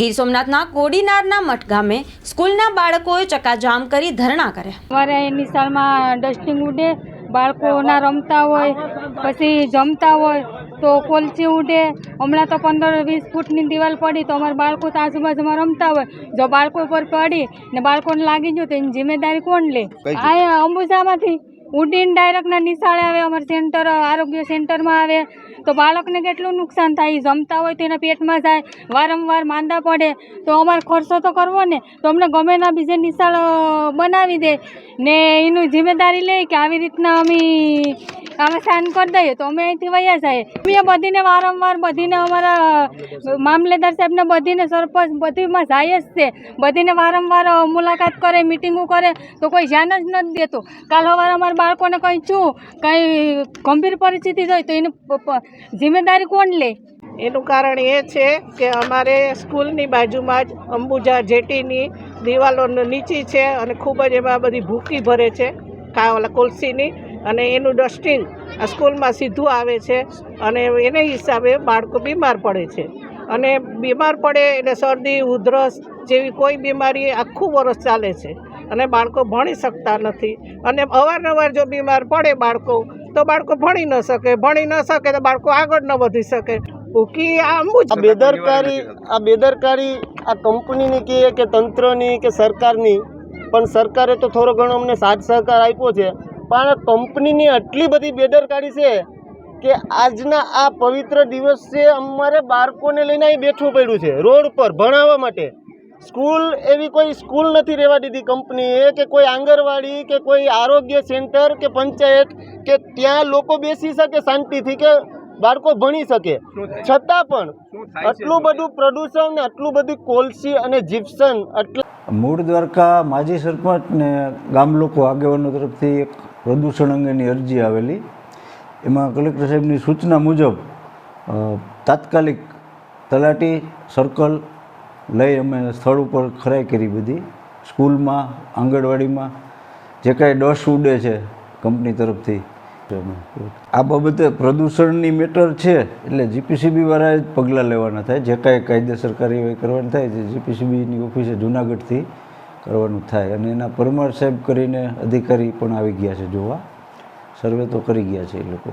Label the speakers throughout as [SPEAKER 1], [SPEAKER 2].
[SPEAKER 1] ગીર સોમનાથના કોડીનારના મઠ ગામે સ્કૂલના બાળકોએ ચકાજામ કરી ધરણા કર્યા.
[SPEAKER 2] અમારે અહીં નિશાળમાં ડસ્ટિંગ ઉડે બાળકોના રમતા હોય પછી જમતા હોય તો કોલચી ઉડે. હમણાં તો પંદર વીસ ફૂટની દિવાલ પડી તો અમારા બાળકો તો આજુબાજુમાં રમતા હોય. જો બાળકો ઉપર પડી ને બાળકોને લાગી ગયું તો એની જિમ્મેદારી કોણ લે? આ અંબુજામાંથી ઉડીને ડાયરેક્ટના નિશાળે આવે, અમારા સેન્ટર આરોગ્ય સેન્ટરમાં આવે. તો બાળકને કેટલું નુકસાન થાય? જમતા હોય તો એના પેટમાં જાય, વારંવાર માંદા પડે. તો અમારે ખર્ચો તો કરવો ને, તો અમને ગમે ના બીજે નિશાળ બનાવી દે. ને એનું જિમ્મેદારી લે કે આવી રીતના અમે અમે સાન કરી દઈએ. તો અમે અહીંથી વયા જાય. અમે બધીને વારંવાર, બધીને અમારા મામલેદાર સાહેબને બધીને સરપંચ બધીમાં જાય જ છે. બધીને વારંવાર મુલાકાત કરે મિટિંગો કરે. તો કોઈ ધ્યાન જ નથી દેતું. કાલ સવારે અમારા બાળકોને કંઈ છું કંઈ ગંભીર પરિસ્થિતિ હોય તો એની જિમ્મેદારી કોણ લે?
[SPEAKER 3] એનું કારણ એ છે કે અમારે સ્કૂલની બાજુમાં જ અંબુજા જેટીની દિવાલો નીચી છે અને ખૂબ જ એમાં બધી ભૂકી ભરે છે કા ઓલા કોલસીની અને એનું ડસ્ટિંગ સ્કૂલમાં સીધું આવે છે અને એને હિસાબે બાળકો બીમાર પડે છે. અને બીમાર પડે એટલે શરદી, ઉધરસ જેવી કોઈ બીમારી આખું વરસ ચાલે છે. અને બાળકો ભણી શકતા નથી. અને અવારનવાર જો બીમાર પડે બાળકો, તો બાળકો ભણી ન શકે. ભણી ન શકે તો બાળકો આગળ ન વધી શકે. ઉકી આ
[SPEAKER 4] બેદરકારી આ બેદરકારી આ કંપનીની કહે કે તંત્રની કે સરકારની, પણ સરકારે તો થોડો ઘણો અમને સાથ સહકાર આપ્યો છે. પણ કંપનીની આટલી બધી બેદરકારી છે કે આજના આ પવિત્ર દિવસે અમારે બાળકોને લઈને અહીં બેઠવું પડ્યું છે, રોડ પર ભણાવવા માટે. સ્કૂલ એવી કોઈ સ્કૂલ નથી રહેવા દીધી કંપનીએ કે કોઈ આંગણવાડી કે કોઈ આરોગ્ય સેન્ટર કે પંચાયત કે ત્યાં લોકો બેસી શકે શાંતિથી કે બાળકો ભણી શકે. છતાં પણ આટલું બધું પ્રદૂષણ ને આટલું બધું કોલસી અને જીપ્સન આટલું
[SPEAKER 5] મૂળ દ્વારકા માજી સરપંચ ને ગામ લોકો આગેવાનો તરફથી એક પ્રદૂષણ અંગેની અરજી આવેલી. એમાં કલેક્ટર સાહેબની સૂચના મુજબ તાત્કાલિક તલાટી સર્કલ લઈ અમે સ્થળ ઉપર ખરાઈ કરી બધી. સ્કૂલમાં, આંગણવાડીમાં, જે કાંઈ ડસ ઉડે છે કંપની તરફથી. આ બાબતે પ્રદૂષણની મેટર છે, એટલે જીપીસીબી વાળાએ જ પગલાં લેવાના થાય. જે કાંઈ કાયદેસર કાર્યવાહી કરવાની થાય, જે જીપીસીબીની ઓફિસે જુનાગઢથી કરવાનું થાય. અને એના પરમાર સાહેબ કરીને અધિકારી પણ આવી ગયા છે જોવા. સર્વે તો કરી ગયા છે એ લોકો.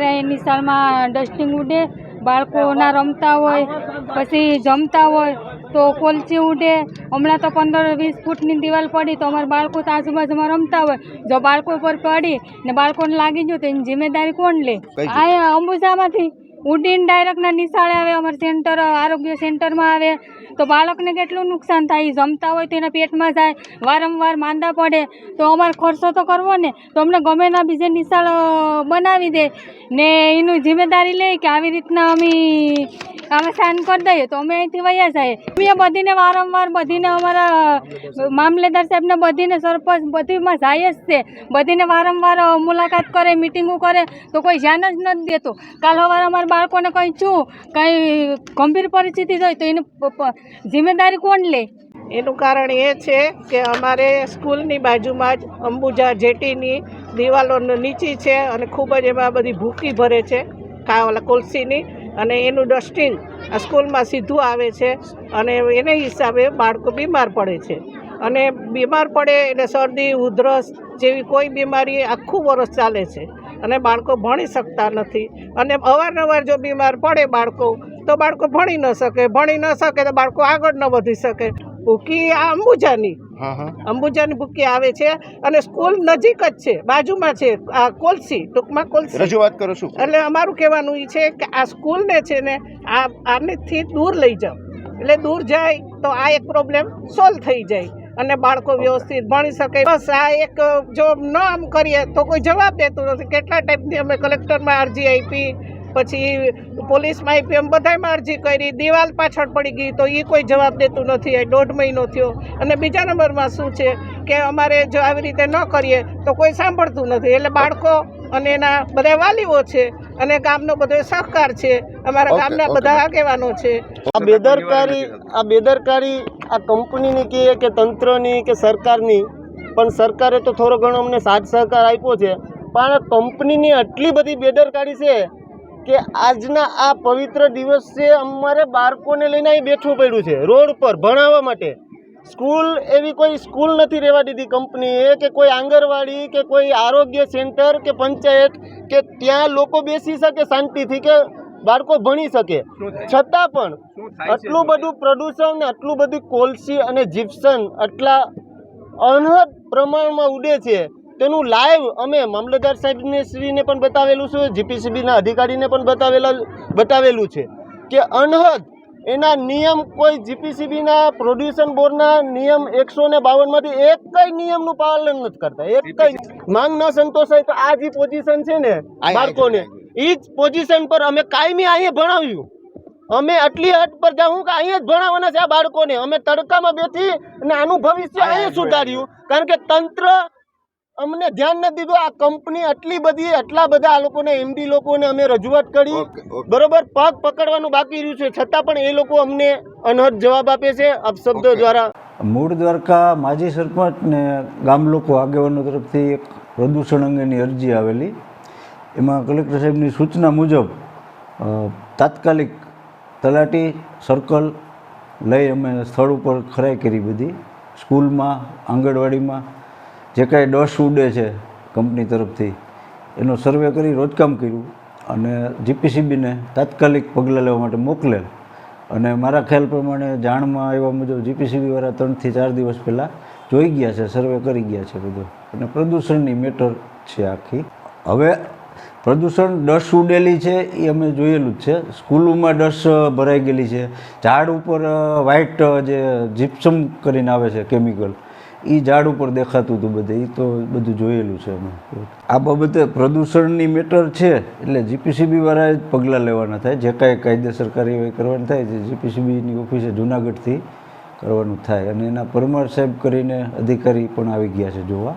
[SPEAKER 2] અહીં નિશાળમાં ડસ્ટિંગ ઉડે બાળકોના રમતા હોય પછી જમતા હોય તો કોલચી ઉડે. હમણાં તો પંદર વીસ ફૂટની દિવાલ પડી તો અમારા બાળકો તો આજુબાજુમાં રમતા હોય. જો બાળકો ઉપર પડી ને બાળકોને લાગી ગયું તો એની જિમ્મેદારી કોણ લે? આ અંબુજામાંથી ઉડીને ડાયરેક્ટના નિશાળે આવે અમારા સેન્ટર આરોગ્ય સેન્ટરમાં આવે. તો બાળકને કેટલું નુકસાન થાય જમતા હોય તો એના પેટમાં જાય, વારંવાર માંદા પડે. તો અમારે ખર્ચો તો કરવો ને, તો અમને ગમે ના બીજે નિશાળ બનાવી દે ને એનું જિમ્મેદારી લે કે આવી રીતના અમે અમે સાન કરી દઈએ. તો અમે અહીંથી વયા જાય. અમે બધીને વારંવાર, બધીને અમારા મામલેદાર સાહેબને બધીને સરપંચ બધીમાં જાય જ છે. બધીને વારંવાર મુલાકાત કરે, મિટિંગો કરે, તો કોઈ ધ્યાન જ નથી દેતું. કાલ સવારે અમારા બાળકોને કંઈ છું કંઈ ગંભીર પરિસ્થિતિ હોય તો એની જિમ્મેદારી કોણ લે?
[SPEAKER 3] એનું કારણ એ છે કે અમારે સ્કૂલની બાજુમાં જ અંબુજા જેટીની દિવાલો નીચી છે અને ખૂબ જ એમાં બધી ભૂકી ભરે છે, કાવલા કોલસીની. અને એનું ડસ્ટિંગ સ્કૂલમાં સીધું આવે છે અને એને હિસાબે બાળકો બીમાર પડે છે. અને બીમાર પડે એટલે શરદી, ઉધરસ જેવી કોઈ બીમારી આખું વરસ ચાલે છે અને બાળકો ભણી શકતા નથી. અને અવારનવાર જો બીમાર પડે બાળકો તો બાળકો ભણી ન શકે ભણી ન શકે તો બાળકો આગળ ન વધી શકે. ભૂકી આ અંબુજાની. અંબુજાની ભૂકી આવે છે અને સ્કૂલ નજીક જ છે બાજુમાં છે આ કોલસી ટૂંકમાં કોલસી.
[SPEAKER 6] રજૂઆત કરું છું.
[SPEAKER 3] એટલે અમારું કહેવાનું એ છે કે આ સ્કૂલને છે ને આ આનેથી દૂર લઈ જાઓ. એટલે દૂર જાય તો આ એક પ્રોબ્લેમ સોલ્વ થઈ જાય અને બાળકો વ્યવસ્થિત ભણી શકે. બસ આ એક જો ન આમ કરીએ તો કોઈ જવાબ દેતું નથી. કેટલા ટાઈપની અમે કલેક્ટરમાં અરજી આપી પછી પોલીસમાં આપી એમ બધામાં અરજી કરી દિવાલ પાછળ પડી ગઈ તો એ કોઈ જવાબ દેતું નથી. એ દોઢ મહિનો થયો. અને બીજા નંબરમાં શું છે કે અમારે જો આવી રીતે ન કરીએ તો કોઈ સાંભળતું નથી. એટલે બાળકો અને એના બધા વાલીઓ છે અને ગામનો બધો સહકાર છે. અમારા ગામના. બધા આગેવાનો છે.
[SPEAKER 4] આ બેદરકારી આ બેદરકારી આ કંપનીની કે કે તંત્રની કે સરકારની પણ સરકારે તો થોડો ઘણો અમને સાથ સહકાર આપ્યો છે. પણ કંપનીની આટલી બધી બેદરકારી છે કે આજના આ પવિત્ર દિવસે અમારે બાળકોને લઈને અહીં બેઠવું પડ્યું છે રોડ પર ભણાવવા માટે. સ્કૂલ એવી કોઈ સ્કૂલ નથી રહેવા દીધી કંપનીએ કે કોઈ આંગણવાડી કે કોઈ આરોગ્ય સેન્ટર કે પંચાયત કે ત્યાં લોકો બેસી શકે શાંતિથી કે બાળકો ભણી શકે. છતાં પણ આટલું બધું પ્રદૂષણ ને આટલું બધું કોલસી અને જીપ્સન આટલા અનહદ પ્રમાણમાં ઉડે છે તેનું લાઈવ અમે મામલતદાર સાહેબને શ્રીને પણ બતાવેલું છે જીપીસીબીના અધિકારીને પણ બતાવેલા બતાવેલું છે કે અનહદ એના નિયમ કોઈ જીપીસીબીના પ્રોડ્યુશન બોર્ડના નિયમ એકસો ને બાવનમાંથી એક કઈ નિયમનું પાલન નથી કરતા. એક કઈ માંગ ન સંતોષાય તો આ જે પોઝિશન છે ને બાળકોને. એ જ પોઝિશન પર અમે કાયમી અહીંયા ભણાવ્યું. અમે આટલી હદ પર જાઉં કે અહીંયા જ ભણાવવાના છે આ બાળકોને. અમે તડકામાં બેઠી અને આનું ભવિષ્ય અહીંયા સુધાર્યું. કારણ કે તંત્ર અમને ધ્યાન નથી દીધું. આ કંપની આટલી બધી આટલા બધા આ લોકોને એમડી લોકોને અમે રજૂઆત કરી. બરોબર? પગ પકડવાનું બાકી રહ્યું છે. છતાં પણ એ લોકો અમને અનહદ જવાબ આપે છે અપશબ્દો દ્વારા.
[SPEAKER 5] મૂળ દ્વારકા માજી સરપંચ ને ગામ લોકો આગેવાનો તરફથી એક પ્રદૂષણ અંગેની અરજી આવેલી. એમાં કલેક્ટર સાહેબની સૂચના મુજબ તાત્કાલિક તલાટી સર્કલ લઈ અમે સ્થળ ઉપર ખરાઈ કરી બધી. સ્કૂલમાં આંગણવાડીમાં જે કાંઈ ડસ ઉડે છે કંપની તરફથી, એનો સર્વે કરી રોજકામ કર્યું અને જીપીસીબીને તાત્કાલિક પગલાં લેવા માટે મોકલેલ. અને મારા ખ્યાલ પ્રમાણે જાણમાં આવ્યા મુજબ જીપીસીબીવાળા ત્રણથી ચાર દિવસ પહેલાં જોઈ ગયા છે, સર્વે કરી ગયા છે બધું. અને પ્રદૂષણની મેટર છે આખી. હવે પ્રદૂષણ ડસ ઉડેલી છે એ અમે જોયેલું જ છે. સ્કૂલોમાં ડસ ભરાઈ ગયેલી છે. ઝાડ ઉપર વ્હાઇટ જે જીપ્સમ કરીને આવે છે કેમિકલ એ ઝાડ ઉપર દેખાતું હતું બધે એ તો બધું જોયેલું છે અમે આ બાબતે પ્રદૂષણની મેટર છે, એટલે જીપીસીબી વાળાએ જ પગલાં લેવાના થાય. જે કાંઈ કાયદેસર કાર્યવાહી કરવાની થાય, જે જીપીસીબીની ઓફિસે જુનાગઢથી કરવાનું થાય. અને એના પરમાર સાહેબ કરીને અધિકારી પણ આવી ગયા છે, જોવા.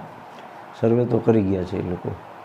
[SPEAKER 5] સર્વે તો કરી ગયા છે એ લોકો.